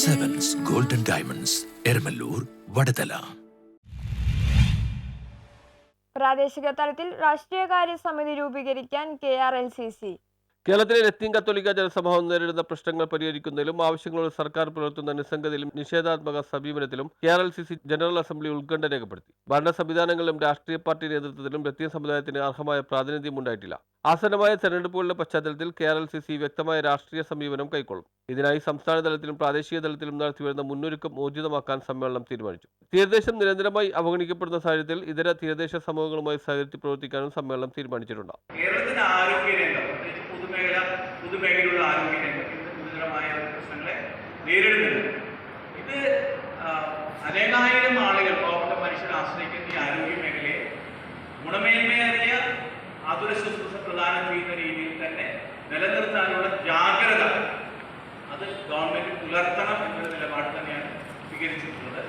Sevens golden diamonds Eramalloor Vadathala പ്രാദേശിക തലത്തിൽ രാഷ്ട്രീയ കാര്യ സമിതി രൂപീകരിക്കാൻ K R L C C. കേരളത്തിലെ ലത്തീൻ കത്തോലിക്ക ജനസമൂഹം നേരിടുന്ന പ്രശ്നങ്ങൾ പരിഹരിക്കുന്നതിലും ആവശ്യങ്ങളോട് സർക്കാർ പുലർത്തുന്ന നിസ്സംഗതയിലും നിഷേധാത്മക സമീപനത്തിലും K R L C C general assembly ഉത്കണ്ഠ രേഖപ്പെടുത്തി. ഭരണ സംവിധാനങ്ങളിലും രാഷ്ട്രീയ പാർട്ടി നേതൃത്വത്തിലും ലത്തീൻ സമുദായത്തിന് അർഹമായ പ്രാതിനിധ്യം ഉണ്ടായിട്ടില്ല. ആസന്നമായ തെരഞ്ഞെടുപ്പുകളുടെ പശ്ചാത്തലത്തിൽ K R L C C വ്യക്തമായ രാഷ്ട്രീയ സമീപനം കൈക്കൊള്ളും. ഇതിനായി സംസ്ഥാന തലത്തിലും പ്രാദേശിക തലത്തിലും നടത്തിവരുന്ന മുന്നൊരുക്കം ഊർജിതമാക്കാൻ സമ്മേളനം തീരുമാനിച്ചു. തീരദേശം നിരന്തരമായി അവഗണിക്കപ്പെടുന്ന സാഹചര്യത്തിൽ ഇതര തീരദേശ സമൂഹങ്ങളുമായി സഹകരിച്ച് പ്രവർത്തിക്കാനും സമ്മേളനം തീരുമാനിച്ചിട്ടുണ്ട്. നേരിടുന്നുണ്ട് ഇത് അനേകായിരം ആളുകൾ പാവപ്പെട്ട മനുഷ്യർ ആശ്രയിക്കുന്ന ഈ ആരോഗ്യ മേഖലയെ ഗുണമേന്മയേറിയ ആതുര ശുശ്രൂഷ പ്രദാനം ചെയ്യുന്ന രീതിയിൽ തന്നെ നിലനിർത്താനുള്ള ജാഗ്രത അത് ഗവൺമെന്റ് പുലർത്തണം എന്നൊരു നിലപാട് തന്നെയാണ് സ്വീകരിച്ചിട്ടുള്ളത്.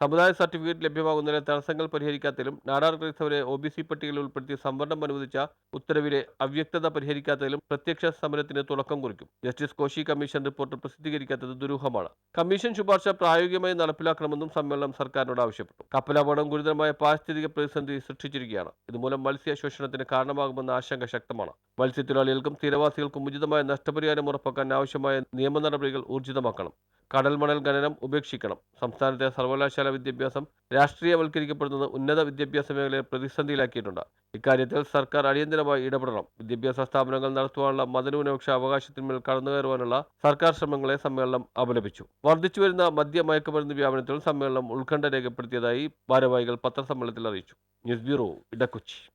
സമുദായ സർട്ടിഫിക്കറ്റ് ലഭ്യമാകുന്നതിലെ തടസ്സങ്ങൾ പരിഹരിക്കാത്തതിലും നാടാർ ക്രൈസ്തവരെ ഒ ബി സി പട്ടികയിൽ ഉൾപ്പെടുത്തി സംവരണം അനുവദിച്ച ഉത്തരവിലെ അവ്യക്തത പരിഹരിക്കാത്തതിലും പ്രത്യക്ഷ സമരത്തിന് തുടക്കം കുറിക്കും. ജസ്റ്റിസ് കോശി കമ്മീഷൻ റിപ്പോർട്ട് പ്രസിദ്ധീകരിക്കാത്തത് ദുരൂഹമാണ്. കമ്മീഷൻ ശുപാർശ പ്രായോഗികമായി നടപ്പിലാക്കണമെന്നും സമ്മേളനം സർക്കാരിനോട് ആവശ്യപ്പെട്ടു. കപ്പലപകടം ഗുരുതരമായ പാരിസ്ഥിതിക പ്രതിസന്ധി സൃഷ്ടിച്ചിരിക്കുകയാണ്. ഇതുമൂലം മത്സ്യ ശോഷണത്തിന് കാരണമാകുമെന്ന ആശങ്ക ശക്തമാണ്. മത്സ്യത്തൊഴിലാളികൾക്കും തീരവാസികൾക്കും ഉചിതമായ നഷ്ടപരിഹാരം ഉറപ്പാക്കാൻ ആവശ്യമായ നിയമ നടപടികൾ ഊർജിതമാക്കണം. കടൽ മണൽ ഖനനം ഉപേക്ഷിക്കണം. സംസ്ഥാനത്തെ സർവകലാശാല വിദ്യാഭ്യാസം രാഷ്ട്രീയവൽക്കരിക്കപ്പെടുന്നത് ഉന്നത വിദ്യാഭ്യാസ മേഖലയെ പ്രതിസന്ധിയിലാക്കിയിട്ടുണ്ട്. ഇക്കാര്യത്തിൽ സർക്കാർ അടിയന്തരമായി ഇടപെടണം. വിദ്യാഭ്യാസ സ്ഥാപനങ്ങൾ നടത്തുവാനുള്ള മതന്യൂനപക്ഷ അവകാശത്തിന്മേൽ കടന്നുകയറുവാനുള്ള സർക്കാർ ശ്രമങ്ങളെ സമ്മേളനം അപലപിച്ചു. വർദ്ധിച്ചുവരുന്ന മദ്യ മയക്കുമരുന്ന് വ്യാപനത്തിൽ സമ്മേളനം ഉത്കണ്ഠ രേഖപ്പെടുത്തിയതായി ഭാരവാഹികൾ പത്രസമ്മേളനത്തിൽ അറിയിച്ചു. News bureau Edakochi.